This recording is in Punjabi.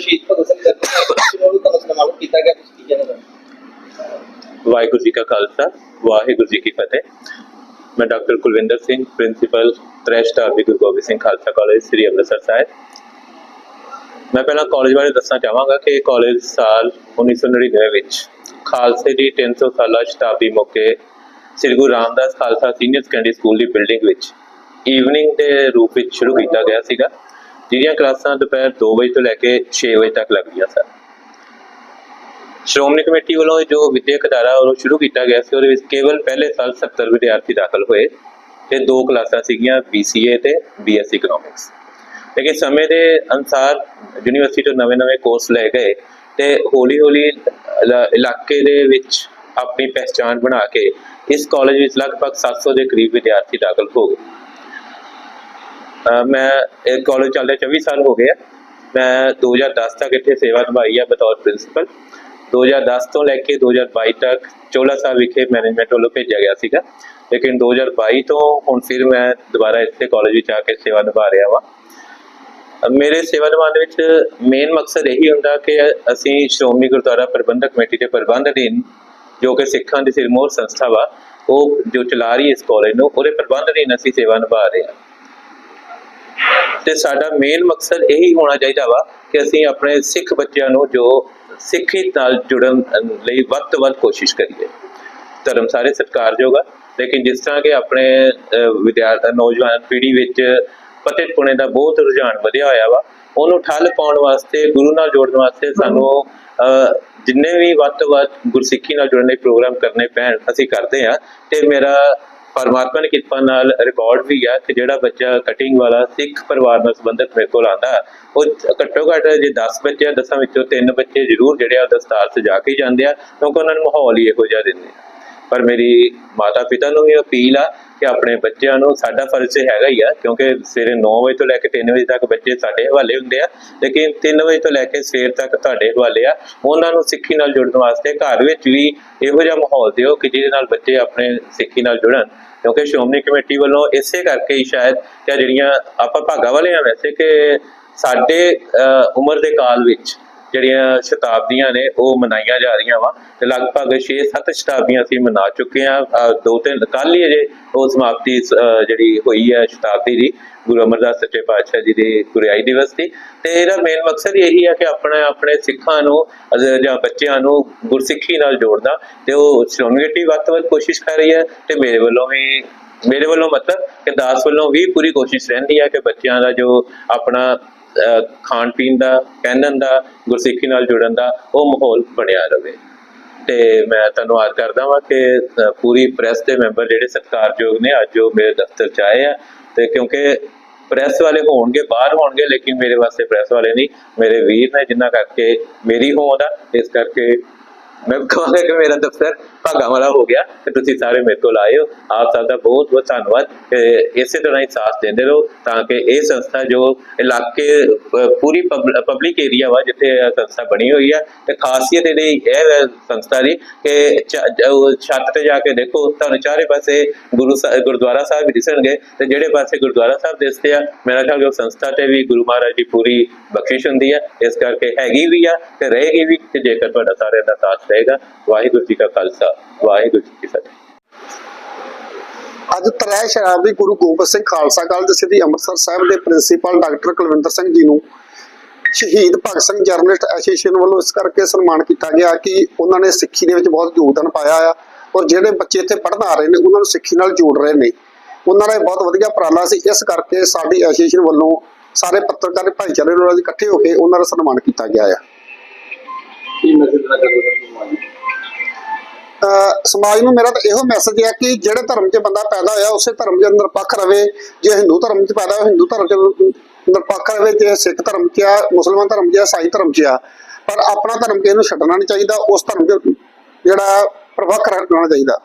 ਸ਼ਹੀਦ ਭਗਤ ਸਿੰਘ ਨਗਰ ਨੂੰ ਤੁਹਾਨੂੰ ਸਨਮਾਨਿਤ ਕੀਤਾ ਗਿਆ, ਤੁਸੀਂ ਕੀ ਕਹਿਣਾ ਵਾਹਿਗੁਰੂ ਜੀ ਕਾ ਖਾਲਸਾ, ਵਾਹਿਗੁਰੂ ਜੀ ਕੀ ਫਤਿਹ। ਮੈਂ ਡਾਕਟਰ ਕੁਲਵਿੰਦਰ ਸਿੰਘ, ਪ੍ਰਿੰਸੀਪਲ ਤ੍ਰੈਸ਼ ਢਾਬੀ ਗੁਰੂ ਗੋਬਿੰਦ ਸਿੰਘ ਖਾਲਸਾ ਕਾਲਜ, ਸ੍ਰੀ ਅੰਮ੍ਰਿਤਸਰ ਸਾਹਿਬ। ਮੈਂ ਪਹਿਲਾਂ ਕਾਲਜ ਬਾਰੇ ਦੱਸਣਾ ਚਾਹਾਂਗਾ ਕਿ ਕਾਲਜ ਸਾਲ 1999 ਵਿੱਚ ਖਾਲਸੇ ਦੀ 300 ਸਾਲਾ ਸ਼ਤਾਬਦੀ ਮੌਕੇ Sri Guru Ramdas Khalsa senior secondary school ਦੀ ਬਿਲਡਿੰਗ ਵਿੱਚ ਈਵਨਿੰਗ ਦੇ ਰੂਪ ਵਿੱਚ ਸ਼ੁਰੂ ਕੀਤਾ ਗਿਆ ਸੀਗਾ। ਜਿਹੜੀਆਂ ਕਲਾਸਾਂ ਦੁਪਹਿਰ 2 ਵਜੇ ਤੋਂ ਲੈ ਕੇ 6 ਵਜੇ ਤੱਕ ਲੱਗਦੀਆਂ ਸਨ। ਸ਼੍ਰੋਮਣੀ ਕਮੇਟੀ ਵੱਲੋਂ ਜੋ ਵਿਦਿਅਕ ਅਦਾਰਾ ਉਹ ਸ਼ੁਰੂ ਕੀਤਾ ਗਿਆ ਸੀ, ਉਹਦੇ ਵਿੱਚ ਕੇਵਲ ਪਹਿਲੇ ਸਾਲ 70 ਵਿਦਿਆਰਥੀ ਦਾਖਲ ਹੋਏ ਤੇ ਦੋ ਕਲਾਸਾਂ ਸੀਗੀਆਂ BCA ਤੇ BSc ਇਕਨੋਮਿਕਸ ਲੇਕਿਨ ਸਮੇਂ ਦੇ ਅਨਸਾਰ ਯੂਨੀਵਰਸਿਟੀ ਤੋਂ ਨਵੇਂ-ਨਵੇਂ ਕੋਰਸ ਲੈ ਗਏ ਤੇ ਹੌਲੀ-ਹੌਲੀ ਇਲਾਕੇ ਦੇ ਵਿੱਚ ਆਪਣੀ ਪਹਿਚਾਣ ਬਣਾ ਕੇ ਇਸ ਕਾਲਜ ਵਿੱਚ ਲਗਭਗ 700 ਦੇ ਕਰੀਬ ਵਿਦਿਆਰਥੀ ਦਾਖਲ ਹੋ ਗਏ। ਮੈਂ ਇਹ ਕਾਲਜ ਚੱਲਦੇ 24 ਸਾਲ ਹੋ ਗਏ ਆ। ਮੈਂ 2010 ਤੱਕ ਇੱਥੇ ਸੇਵਾ ਨਿਭਾਈ ਆ ਬਤੌਰ ਪ੍ਰਿੰਸੀਪਲ 2010 ਤੋਂ ਲੈ ਕੇ 2022 ਤੱਕ ਚੋਲਾ ਸਾਹਿਬ ਵਿਖੇ ਮੈਨੇਜਮੈਂਟ ਵੱਲੋਂ ਭੇਜਿਆ ਗਿਆ ਸੀਗਾ। ਲੇਕਿਨ 2022 ਤੋਂ ਹੁਣ ਫਿਰ ਮੈਂ ਦੁਬਾਰਾ ਇੱਥੇ ਕਾਲਜ ਵਿੱਚ ਆ ਕੇ ਸੇਵਾ ਨਿਭਾ ਰਿਹਾ ਵਾਂ। ਮੇਰੇ ਸੇਵਾ ਨਿਭਾਉਣ ਦੇ ਵਿੱਚ ਮੇਨ ਮਕਸਦ ਇਹੀ ਹੁੰਦਾ ਕਿ ਅਸੀਂ ਸ਼੍ਰੋਮਣੀ ਗੁਰਦੁਆਰਾ ਪ੍ਰਬੰਧਕ ਕਮੇਟੀ ਦੇ ਪ੍ਰਬੰਧ ਅਧੀਨ ਜੋ ਕਿ ਸਿੱਖਾਂ ਦੀ ਸਿਰਮੌਰ ਸੰਸਥਾ ਵਾ, ਉਹ ਜੋ ਚਲਾ ਰਹੀ ਹੈ ਇਸ ਕਾਲਜ ਨੂੰ, ਉਹਦੇ ਪ੍ਰਬੰਧ ਅਧੀਨ ਅਸੀਂ ਸੇਵਾ ਨਿਭਾ ਰਹੇ ਹਾਂ। ਤੇ ਸਾਡਾ ਮੇਨ ਮਕਸਦ ਇਹੀ ਹੋਣਾ ਚਾਹੀਦਾ ਵਾ ਕਿ ਅਸੀਂ ਆਪਣੇ ਸਿੱਖ ਬੱਚਿਆਂ ਨੂੰ ਜੋ ਸਿੱਖੀ ਨਾਲ ਜੁੜਨ ਲਈ ਵੱਧ ਤੋਂ ਵੱਧ ਕੋਸ਼ਿਸ਼ ਕਰੀਏ। ਧਰਮ ਸਾਰੇ ਸਤਿਕਾਰਯੋਗ ਆ ਲੇਕਿਨ ਜਿਸ ਤਰ੍ਹਾਂ ਕਿ ਆਪਣੇ ਵਿਦਿਆਰਥੀ ਨੌਜਵਾਨ ਪੀੜ੍ਹੀ ਵਿੱਚ ਪਤਿਤ ਪੁਣੇ ਦਾ ਬਹੁਤ ਰੁਝਾਨ ਵਧਿਆ ਹੋਇਆ ਵਾ ਉਹਨੂੰ ਠੱਲ ਪਾਉਣ ਵਾਸਤੇ ਗੁਰੂ ਨਾਲ ਜੋੜਨ ਵਾਸਤੇ ਸਾਨੂੰ ਅਹ, ਜਿੰਨੇ ਵੀ ਵੱਧ ਤੋਂ ਵੱਧ ਗੁਰਸਿੱਖੀ ਨਾਲ ਜੁੜਨ ਲਈ ਪ੍ਰੋਗਰਾਮ ਕਰਨੇ ਪੈਣ ਅਸੀਂ ਕਰਦੇ ਆ ਤੇ ਮੇਰਾ ਪਰਮਾਤਮਾ ਦੀ ਕਿਰਪਾ ਨਾਲ ਰਿਕਾਰਡ ਵੀ ਆ ਕਿ ਜਿਹੜਾ ਬੱਚਾ ਕਟਿੰਗ ਵਾਲਾ ਸਿੱਖ ਪਰਿਵਾਰ ਨਾਲ ਸੰਬੰਧਿਤ ਮੇਰੇ ਕੋਲ ਆਂਦਾ ਉਹ ਘੱਟੋ ਘੱਟ ਜੇ 10 ਬੱਚੇ ਆ 10 ਵਿੱਚੋਂ ਤਿੰਨ ਬੱਚੇ ਜ਼ਰੂਰ ਜਿਹੜੇ ਆ ਦਸਤਾਰ ਸਜਾ ਕੇ ਜਾਂਦੇ ਆ, ਕਿਉਂਕਿ ਉਹਨਾਂ ਨੂੰ ਮਾਹੌਲ ਹੀ ਇਹੋ ਜਿਹਾ ਦਿੰਦੇ ਆ। ਪਰ ਮੇਰੀ ਮਾਤਾ ਪਿਤਾ ਨੂੰ ਵੀ ਅਪੀਲ ਆ ਕਿ ਆਪਣੇ ਬੱਚਿਆਂ ਨੂੰ ਸਾਡਾ ਫਰਜ਼ ਹੈਗਾ ਹੀ ਆ ਕਿਉਂਕਿ ਸਵੇਰੇ 9 ਵਜੇ ਤੋਂ ਲੈ ਕੇ 3 ਵਜੇ ਤੱਕ ਬੱਚੇ ਸਾਡੇ ਹਵਾਲੇ ਹੁੰਦੇ ਆ ਲੇਕਿਨ 3 ਵਜੇ ਤੋਂ ਲੈ ਕੇ ਸਵੇਰ ਤੱਕ ਤੁਹਾਡੇ ਹਵਾਲੇ ਆ। ਉਹਨਾਂ ਨੂੰ ਸਿੱਖੀ ਨਾਲ ਜੁੜਨ ਵਾਸਤੇ ਘਰ ਵਿੱਚ ਵੀ ਇਹੋ ਜਿਹਾ ਮਾਹੌਲ ਦਿਓ ਕਿ ਜਿਹਦੇ ਨਾਲ ਬੱਚੇ ਆਪਣੇ ਸਿੱਖੀ ਨਾਲ ਜੁੜਨ ਕਿਉਂਕਿ ਸ਼੍ਰੋਮਣੀ ਕਮੇਟੀ ਵੱਲੋਂ ਇਸੇ ਕਰਕੇ ਹੀ ਸ਼ਾਇਦ ਕਿ ਜਿਹੜੀਆਂ ਆਪਾਂ ਭਾਗਾ ਵਾਲੇ ਆ ਵੈਸੇ ਕਿ ਸਾਡੇ ਅਹ, ਉਮਰ ਦੇ ਕਾਲ ਵਿੱਚ ਜਿਹੜੀਆਂ ਸ਼ਤਾਬਦੀਆਂ ਨੇ, ਉਹ ਮਨਾਈਆਂ ਜਾ ਰਹੀਆਂ ਵਾ। ਤੇ ਲਗਭਗ 6-7 ਸ਼ਤਾਬਦੀਆਂ ਅਸੀਂ ਮਨਾ ਚੁੱਕੇ ਆ। ਦੋ ਤਿੰਨ ਕੱਲ ਹੀ ਅਜੇ ਉਹ ਸਮਾਪਤੀ ਜਿਹੜੀ ਹੋਈ ਹੈ ਸ਼ਤਾਬਦੀ ਦੀ, ਗੁਰੂ ਅਮਰਦਾਸ ਸੱਚੇ ਪਾਤਸ਼ਾਹ ਜੀ ਦੇ ਗੁਰਿਆਈ ਦਿਵਸ ਦੀ। ਤੇ ਇਹਦਾ ਮੇਨ ਮਕਸਦ ਇਹੀ ਹੈ ਕਿ ਆਪਣੇ ਆਪਣੇ ਸਿੱਖਾਂ ਨੂੰ ਜਾਂ ਬੱਚਿਆਂ ਨੂੰ ਗੁਰਸਿੱਖੀ ਨਾਲ ਜੋੜਨਾ। ਤੇ ਉਹ ਸ਼੍ਰੋਮਣੀ ਵੱਧ ਤੋਂ ਵੱਧ ਕੋਸ਼ਿਸ਼ ਕਰ ਰਹੀ ਹੈ। ਤੇ ਮੇਰੇ ਵੱਲੋਂ ਵੀ, ਮੇਰੇ ਵੱਲੋਂ ਮਤਲਬ ਕਿ ਦਾਸ ਵੱਲੋਂ ਵੀ ਪੂਰੀ ਕੋਸ਼ਿਸ਼ ਰਹਿੰਦੀ ਹੈ ਕਿ ਬੱਚਿਆਂ ਦਾ ਜੋ ਆਪਣਾ ਖਾਣ ਪੀਣ ਦਾ, ਪਹਿਨਣ ਦਾ, ਗੁਰਸਿੱਖੀ ਨਾਲ ਜੁੜਨ ਦਾ ਉਹ ਮਾਹੌਲ ਬਣਿਆ ਰਵੇ। ਤੇ ਮੈਂ ਧੰਨਵਾਦ ਕਰਦਾ ਹਾਂ ਕਿ ਪੂਰੀ ਪ੍ਰੈਸ ਦੇ ਮੈਂਬਰ ਜਿਹੜੇ ਸਤਿਕਾਰਯੋਗ ਨੇ, ਅੱਜ ਉਹ ਮੇਰੇ ਦਫ਼ਤਰ ਚ ਆਏ ਆ। ਤੇ ਕਿਉਂਕਿ ਪ੍ਰੈਸ ਵਾਲੇ ਹੋਣਗੇ, ਬਾਹਰ ਹੋਣਗੇ, ਲੇਕਿਨ ਮੇਰੇ ਵਾਸਤੇ ਪ੍ਰੈਸ ਵਾਲੇ ਨਹੀਂ, ਮੇਰੇ ਵੀਰ ਨੇ ਜਿਨ੍ਹਾਂ ਕਰਕੇ ਮੇਰੀ ਹੋਂਦ ਆ ਇਸ ਕਰਕੇ ਮੈਂ ਕਹਾਂਗਾ ਕਿ ਮੇਰਾ ਦਫ਼ਤਰ ਭਾਗਾ ਵਾਲਾ ਹੋ ਗਿਆ ਤੇ ਤੁਸੀਂ ਸਾਰੇ ਮੇਰੇ ਕੋਲ ਆਏ ਹੋ ਆਪ ਸਭ ਦਾ ਬਹੁਤ ਬਹੁਤ ਧੰਨਵਾਦ। ਇਸੇ ਤਰ੍ਹਾਂ ਹੀ ਸਾਥ ਦਿੰਦੇ ਰਹੋ ਤਾਂ ਕਿ ਇਹ ਸੰਸਥਾ ਜੋ ਇਲਾਕੇ ਪੂਰੀ ਪਬਲਿਕ ਏਰੀਆ ਵਾ ਜਿੱਥੇ ਸੰਸਥਾ ਬਣੀ ਹੋਈ ਹੈ ਤੇ ਖਾਸੀਅਤ ਇਹਦੀ ਇਹ ਸੰਸਥਾ ਦੀ ਕਿ ਛੱਤ ਤੇ ਜਾ ਕੇ ਦੇਖੋ, ਤੁਹਾਨੂੰ ਚਾਰੇ ਪਾਸੇ ਗੁਰੂ ਸਾਹਿਬ ਗੁਰਦੁਆਰਾ ਸਾਹਿਬ ਦਿਸਣਗੇ ਤੇ ਜਿਹੜੇ ਪਾਸੇ ਗੁਰਦੁਆਰਾ ਸਾਹਿਬ ਦਿਸਦੇ ਆ, ਮੇਰਾ ਖਿਆਲ ਉਹ ਸੰਸਥਾ ਤੇ ਵੀ ਗੁਰੂ ਮਹਾਰਾਜ ਦੀ ਪੂਰੀ ਬਖਸ਼ਿਸ਼ ਹੁੰਦੀ ਹੈ ਇਸ ਕਰਕੇ ਹੈਗੀ ਵੀ ਆ ਤੇ ਰਹੇਗੀ ਵੀ, ਤੇ ਜੇਕਰ ਤੁਹਾਡਾ ਸਾਰਿਆਂ ਦਾ ਸਾਥ ਰਹੇਗਾ ਵਾਹਿਗੁਰੂ ਜੀ ਕਾ ਖਾਲਸਾ ਵਾਹਿਗੁਰੂ ਜੀ ਕੀ ਫਤਿਹ। ਅੱਜ ਤ੍ਰੈ ਸ਼ਰਾਬੀ ਗੁਰੂ ਗੋਬਿੰਦ ਸਿੰਘ ਖਾਲਸਾ ਕਾਲਜ ਸ੍ਰੀ ਅੰਮ੍ਰਿਤਸਰ ਸਾਹਿਬ ਦੇ ਪ੍ਰਿੰਸੀਪਲ ਡਾਕਟਰ ਕੁਲਵਿੰਦਰ ਸਿੰਘ ਜੀ ਨੂੰ ਸ਼ਹੀਦ ਭਗਤ ਸਿੰਘ ਜਰਨਲਿਸਟ ਐਸੋਸੀਏਸ਼ਨ ਵੱਲੋਂ ਇਸ ਕਰਕੇ ਸਨਮਾਨ ਕੀਤਾ ਗਿਆ ਕਿ ਉਹਨਾਂ ਨੇ ਸਿੱਖੀ ਦੇ ਵਿੱਚ ਬਹੁਤ ਯੋਗਦਾਨ ਪਾਇਆ ਆ ਔਰ ਜਿਹੜੇ ਬੱਚੇ ਇੱਥੇ ਪੜ੍ਹਨ ਆ ਰਹੇ ਨੇ ਉਹਨਾਂ ਨੂੰ ਸਿੱਖੀ ਨਾਲ ਜੋੜ ਰਹੇ ਨੇ। ਉਹਨਾਂ ਦਾ ਬਹੁਤ ਵਧੀਆ ਉਪਰਾਲਾ ਸੀ। ਇਸ ਕਰਕੇ ਸਾਡੀ ਐਸੋਸੀਏਸ਼ਨ ਵੱਲੋਂ ਸਾਰੇ ਪੱਤਰਕਾਰ ਭਾਈਚਾਰੇ ਨਾਲ ਇਕੱਠੇ ਹੋ ਕੇ ਉਹਨਾਂ ਦਾ ਸਨਮਾਨ ਕੀਤਾ ਗਿਆ ਆ। ਕੀ ਮੈਸੇਜ ਦੇਣਾ ਚਾਹੁੰਦੇ ਸਮਾਜ ਨੂੰ ਮੇਰਾ ਤਾਂ ਇਹੋ ਮੈਸੇਜ ਹੈ ਕਿ ਜਿਹੜੇ ਧਰਮ 'ਚ ਬੰਦਾ ਪੈਦਾ ਹੋਇਆ, ਉਸੇ ਧਰਮ ਦੇ ਅੰਦਰ ਪੱਖ ਰਵੇ। ਜੇ ਹਿੰਦੂ ਧਰਮ 'ਚ ਪੈਦਾ ਹੋਇਆ, ਹਿੰਦੂ ਧਰਮ 'ਚ ਅੰਦਰ ਪੱਖ ਰਵੇ, ਜੇ ਸਿੱਖ ਧਰਮ 'ਚ ਆ, ਮੁਸਲਮਾਨ ਧਰਮ 'ਚ ਆ ਸਾਈ ਧਰਮ 'ਚ ਆ, ਪਰ ਆਪਣਾ ਧਰਮ ਕਿਸੇ ਨੂੰ ਛੱਡਣਾ ਨਹੀਂ ਚਾਹੀਦਾ, ਉਸ ਧਰਮ 'ਚ ਜਿਹੜਾ ਪ੍ਰਵਾਹ ਰੱਖਣਾ ਚਾਹੀਦਾ।